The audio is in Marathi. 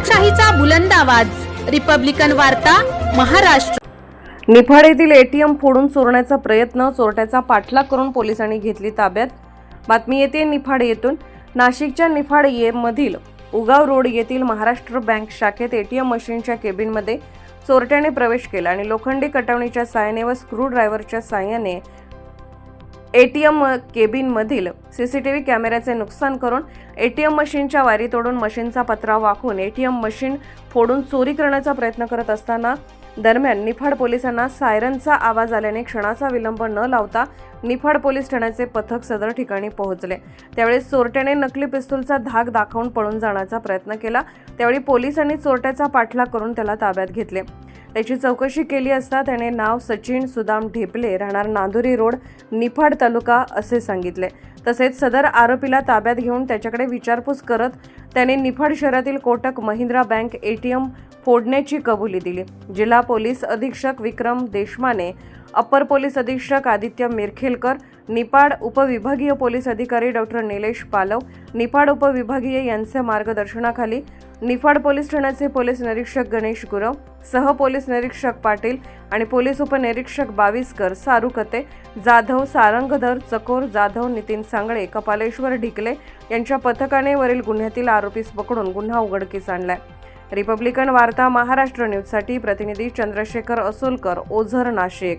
लोकशाहीचा बुलंद आवाज. रिपब्लिकन वार्ता महाराष्ट्र. निफाड येथील एटीएम फोडून चोरण्याचा प्रयत्न चोरट्याचा पाठलाग करून पोलिसांनी घेतली ताब्यात. बातमी येते निफाड येथून. नाशिकच्या निफाड ये मधील उगाव रोड येथील महाराष्ट्र बँक शाखेत एटीएम मशीनच्या केबिनमध्ये चोरट्याने प्रवेश केला आणि लोखंडी कटवणीच्या साहाय्याने व स्क्रू ड्रायव्हरच्या साहाय्याने एटीएम केबिनमधील सी सी टी व्ही कॅमेऱ्याचे नुकसान करून एटीएम मशीनच्या वारी तोडून मशीनचा पत्रा वाकून एटीएम मशीन फोडून चोरी करण्याचा प्रयत्न करत असताना दरम्यान निफाड पोलिसांना सायरनचा आवाज आल्याने क्षणाचा विलंब न लावता निफाड पोलीस ठाण्याचे पथक सदर ठिकाणी पोहोचले. त्यावेळी चोरट्याने नकली पिस्तूलचा धाक दाखवून पळून जाण्याचा प्रयत्न केला. त्यावेळी पोलिसांनी चोरट्याचा पाठलाग करून त्याला ताब्यात घेतले. त्याची चौकशी केली असता त्याने नाव सचिन सुदाम ढेपले राहणार नांदुरी रोड निफाड तालुका असे सांगितले. तसेच सदर आरोपीला ताब्यात घेऊन त्याच्याकडे विचारपूस करत त्याने निफाड शहरातील कोटक महिंद्रा बँक एटीएम फोडण्याची कबुली दिली. जिल्हा पोलीस अधीक्षक विक्रम देशमाने अप्पर पोलीस अधीक्षक आदित्य मिरखेलकर निपाड उपविभागीय पोलीस अधिकारी डॉक्टर निलेश पालव निपाड उपविभागीय यांच्या मार्गदर्शनाखाली निफाड पोलीस ठाण्याचे पोलीस निरीक्षक गणेश गुरव सह पोलीस निरीक्षक पाटील आणि पोलीस उपनिरीक्षक बावीसकर सारुकते जाधव सारंगधर चकोर जाधव नितीन सांगळे कपालेश्वर ढिकले यांच्या पथकाने वरील गुन्ह्यातील आरोपीस पकडून गुन्हा उघडकीस आणलाय. रिपब्लिकन वार्ता महाराष्ट्र न्यूजसाठी प्रतिनिधी चंद्रशेखर असोलकर ओझर नाशिक.